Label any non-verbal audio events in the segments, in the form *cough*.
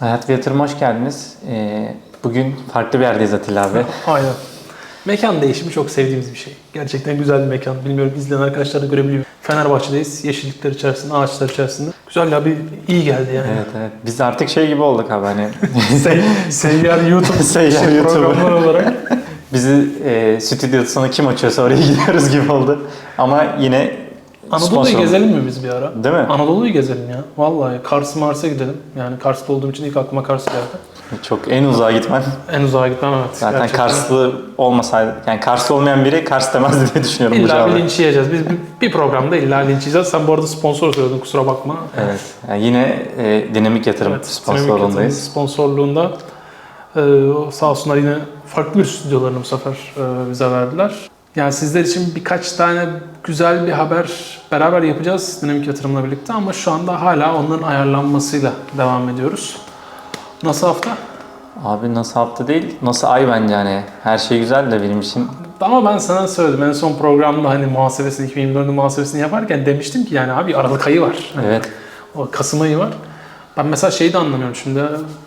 Hayat ve Yatırım hoş geldiniz. Ee, bugün farklı bir yerdeyiz Atilla abi. *laughs* Aynen. Mekan değişimi çok sevdiğimiz bir şey. Gerçekten güzel bir mekan. Bilmiyorum izleyen arkadaşlar da görebiliyor. Fenerbahçe'deyiz. Yeşillikler içerisinde, ağaçlar içerisinde. Güzel ya bir iyi geldi yani. Evet evet. Biz artık şey gibi olduk abi hani *laughs* Sey, seyyar YouTube *laughs* Seyyar şey, YouTuber. programlar olarak. bizi e, stüdyosuna kim açıyorsa oraya gidiyoruz gibi oldu. Ama yine Anadolu'yu sponsor- gezelim mi biz bir ara? Değil mi? Anadolu'yu gezelim ya. Vallahi Kars Mars'a gidelim. Yani Kars'ta olduğum için ilk aklıma Kars geldi. Çok en uzağa gitmen. En uzağa gitmem evet. Zaten Gerçekten. Karslı olmasaydı, yani Karslı olmayan biri Kars demezdi diye düşünüyorum bu İlla bir cevabı. linç yiyeceğiz. Biz bir, bir programda illa linç yiyeceğiz. Sen bu arada sponsor söyledin kusura bakma. Evet. Yani yine e, dinamik yatırım Evet, sponsorluğundayız. Dinamik Sponsorluğunda e, sağ olsunlar yine farklı bir stüdyolarını bu sefer e, bize verdiler. Yani sizler için birkaç tane güzel bir haber beraber yapacağız Dinamik Yatırım'la birlikte ama şu anda hala onların ayarlanmasıyla devam ediyoruz. Nasıl hafta? Abi nasıl hafta değil, nasıl ay bence hani. Her şey güzel de benim için. Ama ben sana söyledim en son programda hani muhasebesini 2024'ün muhasebesini yaparken demiştim ki yani abi Aralık ayı var. Hani Evet. O Kasım ayı var. Ben mesela şeyi de anlamıyorum şimdi.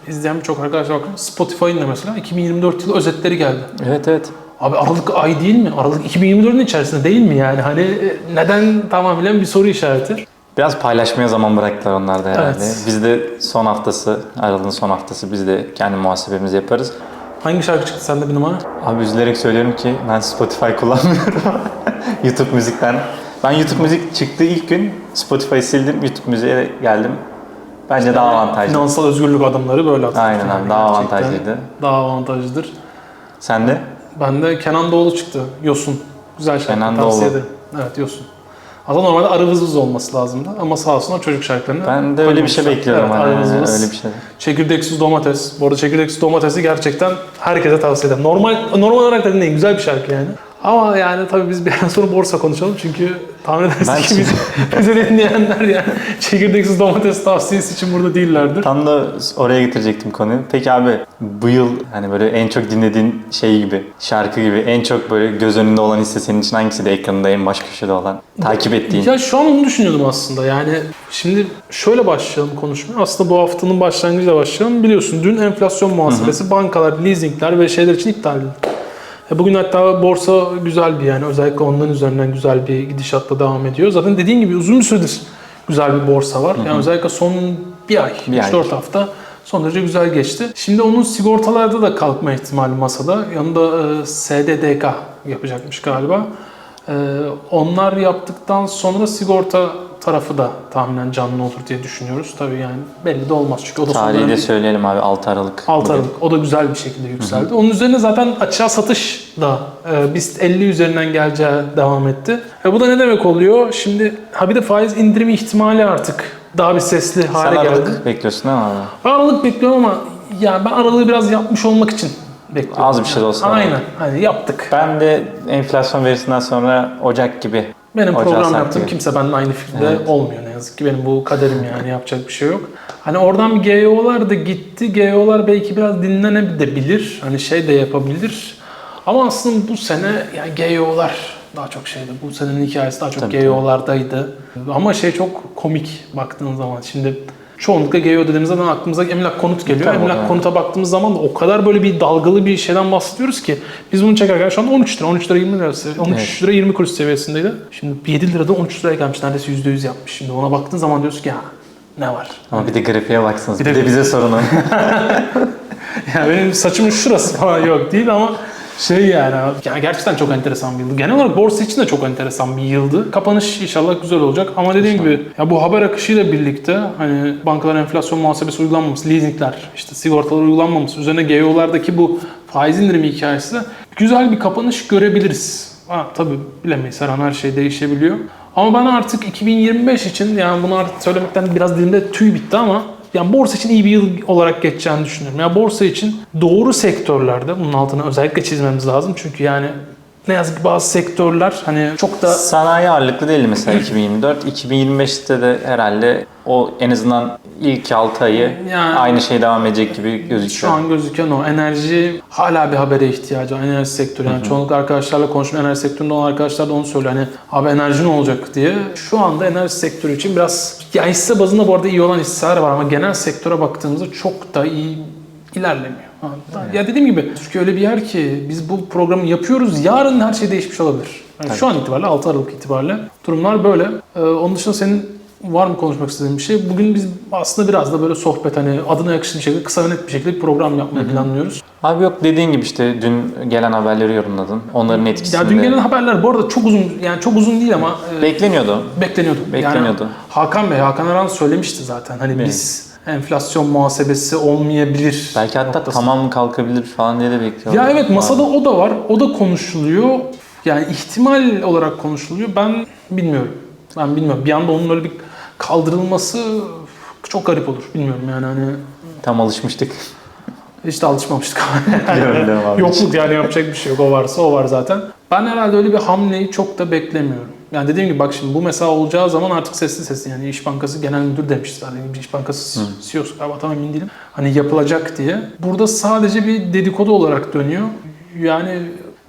İzleyen birçok arkadaşlar bakın Spotify'ın da mesela 2024 yılı özetleri geldi. Evet evet. Abi Aralık ay değil mi? Aralık 2024'ün içerisinde değil mi yani? Hani e, neden tamamen bir soru işareti. Biraz paylaşmaya zaman bıraktılar onlar da herhalde. Evet. Biz de son haftası, Aralık'ın son haftası biz de kendi muhasebemizi yaparız. Hangi şarkı çıktı sende bir numara? Abi üzülerek söylüyorum ki ben Spotify *laughs* kullanmıyorum. YouTube müzikten. Ben YouTube müzik çıktığı ilk gün Spotify'ı sildim, YouTube müziğe geldim. Bence daha avantajlı. Finansal özgürlük adımları böyle atıldı. Aynen abi, daha gerçekten avantajlıydı. Daha avantajlıdır. Sen de? Bende Kenan Doğulu çıktı. Yosun. Güzel şarkı. Kenan tavsiye Doğulu. ederim. Evet Yosun. Aslında normalde arı vız vız olması lazımdı ama sağ olsunlar çocuk şarkılarını Ben de öyle bir şey koymuşlar. bekliyorum. Evet, hani, arı vız vız. öyle bir şey. Çekirdeksiz domates. Bu arada çekirdeksiz domatesi gerçekten herkese tavsiye ederim. Normal normal olarak da dinleyin. Güzel bir şarkı yani. Ama yani tabii biz bir an sonra borsa konuşalım çünkü tahmin edersiniz ki bizi, bizi dinleyenler yani çekirdeksiz domates tavsiyesi için burada değillerdir. Tam da oraya getirecektim konuyu. Peki abi bu yıl hani böyle en çok dinlediğin şey gibi, şarkı gibi en çok böyle göz önünde olan hisse senin için hangisi de ekranında en baş köşede olan, takip ettiğin? Ya şu an onu düşünüyordum aslında. Yani şimdi şöyle başlayalım konuşmaya. Aslında bu haftanın başlangıcıyla başlayalım. Biliyorsun dün enflasyon muhasebesi bankalar, leasingler ve şeyler için iptal edildi. E, Bugün hatta borsa güzel bir yani özellikle onların üzerinden güzel bir gidişatla devam ediyor. Zaten dediğin gibi uzun bir süredir güzel bir borsa var. Yani özellikle son bir ay, Bir ay. 3-4 hafta son derece güzel geçti. Şimdi onun sigortalarda da kalkma ihtimali masada. Yanında e, SDDK yapacakmış galiba. E, onlar yaptıktan sonra sigorta tarafı da tahminen canlı olur diye düşünüyoruz. Tabii yani belli de olmaz çünkü o da Tarihi de söyleyelim abi 6 Aralık. 6 bugün. Aralık. O da güzel bir şekilde yükseldi. Onun üzerine zaten açığa satış da e, BIST 50 üzerinden geleceği devam etti. E, bu da ne demek oluyor? Şimdi ha bir de faiz indirimi ihtimali artık daha bir sesli Sen hale Aralık geldi. bekliyorsun mi abi? Ben Aralık bekliyorum ama yani ben aralığı biraz yapmış olmak için bekliyorum. Az bir şey olsa Aynen. Hani yaptık. Ben de enflasyon verisinden sonra Ocak gibi Benim Ocağı program yaptım. gibi. Kimse benimle aynı fikirde Evet. olmuyor ne yazık ki. Benim bu kaderim yani yapacak bir şey yok. Hani oradan bir GEO'lar da gitti. GEO'lar belki biraz dinlenebilir. Hani şey de yapabilir. Ama aslında bu sene yani GEO'lar daha çok şeydi. Bu senenin hikayesi daha çok GEO'lardaydı. Ama şey çok komik baktığın zaman. Şimdi çoğunlukla GEO dediğimiz zaman aklımıza emlak konut geliyor. Tabii, emlak evet. konuta baktığımız zaman da o kadar böyle bir dalgalı bir şeyden bahsediyoruz ki biz bunu çekerken şu an 13 lira, 13 lira 20 lira, 13 Evet. lira 20 kuruş seviyesindeydi. Şimdi 7 lirada 13 liraya gelmiş. Neredeyse %100 yapmış. Şimdi ona baktığın zaman diyorsun ki ya ne var? ama bir de grafiğe baksanız. Bir Bir, de- de bize sorun. *laughs* Ya benim saçımın şurası falan yok değil ama şey yani, yani gerçekten çok enteresan bir yıldı. Genel olarak borsa için de çok enteresan bir yıldı. Kapanış inşallah güzel olacak ama dediğim gibi ya bu haber akışıyla birlikte hani bankalar enflasyon muhasebesi uygulanmaması, leasingler, işte sigortalar uygulanmaması, üzerine GEO'lardaki bu faiz indirimi hikayesi güzel bir kapanış görebiliriz. Ha, tabii bilemeyiz her an her şey değişebiliyor. Ama ben artık 2025 için yani bunu artık söylemekten biraz dilimde tüy bitti ama yani borsa için iyi bir yıl olarak geçeceğini düşünüyorum. Yani borsa için doğru sektörlerde bunun altını özellikle çizmemiz lazım. Çünkü yani ne yazık ki bazı sektörler hani çok da Sanayi ağırlıklı değil mesela 2024. 2025'te de herhalde o en azından ilk 6 ayı Yani- aynı şey devam edecek gibi Şu gözüküyor. an gözüken o enerji hala bir habere ihtiyacı var. Enerji sektörü yani çoğunlukla arkadaşlarla konuşuyorum. Enerji sektöründe olan arkadaşlar da onu söylüyor. Hani abi enerji ne olacak diye. Şu anda enerji sektörü için biraz ya hisse bazında bu arada iyi olan hisseler var ama genel sektöre baktığımızda çok da iyi ilerlemiyor. Ya dediğim gibi Türkiye öyle bir yer ki biz bu programı yapıyoruz. Yarın her şey değişmiş olabilir. Yani şu an itibariyle 6 Aralık itibariyle durumlar böyle. Ee, onun dışında senin var mı konuşmak istediğin bir şey? Bugün biz aslında biraz da böyle sohbet hani adına yakışır bir şekilde kısa ve net bir şekilde bir program yapmayı planlıyoruz. Abi yok dediğin gibi işte dün gelen haberleri yorumladın. Onların etkisinde Ya dün gelen haberler bu arada çok uzun yani çok uzun değil ama e, bekleniyordu. bekleniyordu. Bekleniyordu. Yani Hakan Bey, Hakan Aran söylemişti zaten. Hani Evet. biz enflasyon muhasebesi olmayabilir. Belki hatta noktasında. tamam kalkabilir falan diye de bekliyorlar. Ya evet masada o da var. O da konuşuluyor. Yani ihtimal olarak konuşuluyor. Ben bilmiyorum. Ben bilmiyorum. Bir anda onun böyle bir kaldırılması çok garip olur. Bilmiyorum yani hani Tam alışmıştık. *laughs* hiç de alışmamıştık. Abi. Yokluk yani yapacak bir şey yok. O varsa o var zaten. Ben herhalde öyle bir hamleyi çok da beklemiyorum. Yani dediğim gibi bak şimdi bu mesela olacağı zaman artık sesli sesli yani İş Bankası Genel Müdür demişti. Hani İş Bankası CEO'su galiba tam emin değilim. Hani yapılacak diye. Burada sadece bir dedikodu olarak dönüyor. Yani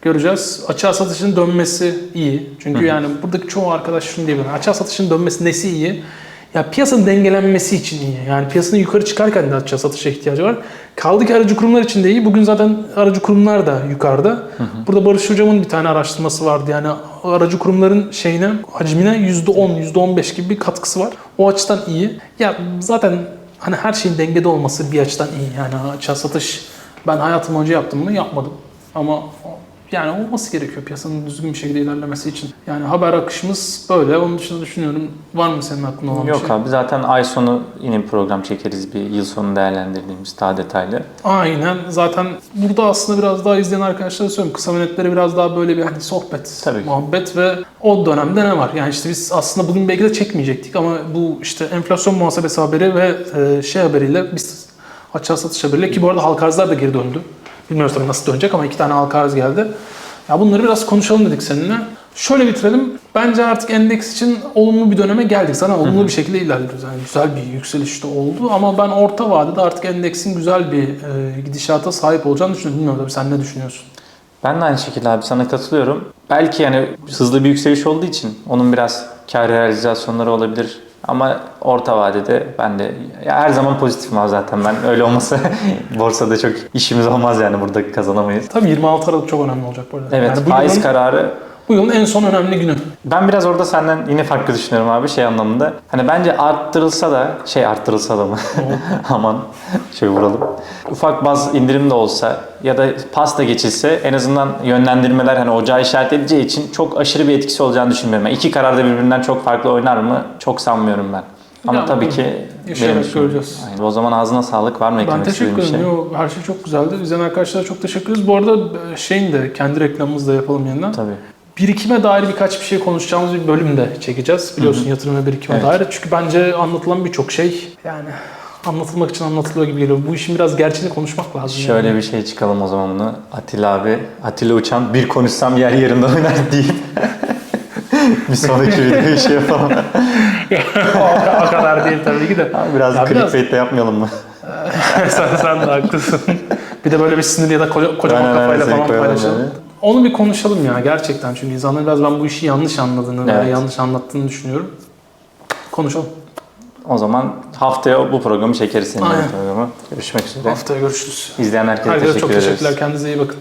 göreceğiz. Açığa satışın dönmesi iyi. Çünkü yani buradaki çoğu arkadaş şunu diyebilir. Açığa satışın dönmesi nesi iyi? Ya piyasanın dengelenmesi için iyi. Yani piyasanın yukarı çıkarken de açığa satışa ihtiyacı var. Kaldı ki aracı kurumlar için de iyi. Bugün zaten aracı kurumlar da yukarıda. Burada Barış Hocam'ın bir tane araştırması vardı. Yani aracı kurumların şeyine, hacmine %10, %15 gibi bir katkısı var. O açıdan iyi. Ya zaten hani her şeyin dengede olması bir açıdan iyi. Yani açığa satış ben hayatım önce yaptım bunu yapmadım. Ama yani olması gerekiyor piyasanın düzgün bir şekilde ilerlemesi için. Yani haber akışımız böyle. Onun dışında düşünüyorum. Var mı senin aklında olan bir Yok şey? abi zaten ay sonu yine bir program çekeriz bir yıl sonu değerlendirdiğimiz daha detaylı. Aynen. Zaten burada aslında biraz daha izleyen arkadaşlara söylüyorum. Kısa menetlere biraz daha böyle bir hani sohbet, Tabii ki. muhabbet ve o dönemde ne var? Yani işte biz aslında bugün belki de çekmeyecektik ama bu işte enflasyon muhasebesi haberi ve e, şey haberiyle biz açığa satış haberiyle ki bu arada halka arzlar da geri döndü. Bilmiyoruz tabii nasıl dönecek ama iki tane halka arz geldi. Ya bunları biraz konuşalım dedik seninle. Şöyle bitirelim. Bence artık endeks için olumlu bir döneme geldik. Sana olumlu bir şekilde ilerliyoruz. Yani güzel bir yükseliş de oldu ama ben orta vadede artık endeksin güzel bir e, gidişata sahip olacağını düşünüyorum. Bilmiyorum tabii sen ne düşünüyorsun? Ben de aynı şekilde abi sana katılıyorum. Belki yani hızlı bir yükseliş olduğu için onun biraz kar realizasyonları olabilir. Ama orta vadede ben de ya her zaman pozitifim abi zaten ben. Öyle olmasa *laughs* borsada çok işimiz olmaz yani burada kazanamayız. Tabii 26 Aralık çok önemli olacak bu arada. Evet Yani bu faiz yılın, kararı bu yılın en son önemli günü. Ben biraz orada senden yine farklı düşünüyorum abi şey anlamında. Hani bence arttırılsa da şey arttırılsa da mı? *laughs* Aman şöyle vuralım. Ufak baz indirim de olsa ya da pasta geçilse en azından yönlendirmeler hani ocağı işaret edeceği için çok aşırı bir etkisi olacağını düşünmüyorum. Yani iki karar da birbirinden çok farklı oynar mı? Çok sanmıyorum ben. Ama Ya, tabii ki yaşayarak göreceğiz. Aynen. O zaman ağzına sağlık. Var mı Ben eklemek teşekkür istediğin bir ederim. şey? Yo, her şey çok güzeldi. İzleyen arkadaşlara çok teşekkür ederiz. Bu arada e, şeyin de kendi reklamımızı da yapalım yeniden. Tabii. Birikime dair birkaç bir şey konuşacağımız bir bölüm de çekeceğiz. Biliyorsun yatırım ve birikime Evet. dair. Çünkü bence anlatılan birçok şey yani anlatılmak için anlatılıyor gibi geliyor. Bu işin biraz gerçeğini konuşmak lazım. Şöyle yani. bir şey çıkalım o zaman bunu. Atilla abi, Atilla Uçan bir konuşsam yer yerinden oynar deyip *laughs* bir sonraki videoyu şey yapalım. *laughs* o, o kadar değil tabii ki de. Abi biraz Ya biraz- clickbait de yapmayalım mı? *laughs* sen, sen de haklısın. bir de böyle bir sinir ya da koca, kocaman kafayla falan paylaşalım. Onu bir konuşalım ya gerçekten. Çünkü insanlar biraz ben bu işi yanlış anladığını veya Evet. yanlış anlattığını düşünüyorum. Konuşalım. O zaman haftaya bu programı çekeriz seninle programı. Görüşmek üzere. Haftaya görüşürüz. İzleyen herkese Herkese teşekkür çok ederiz. teşekkürler. Kendinize iyi bakın.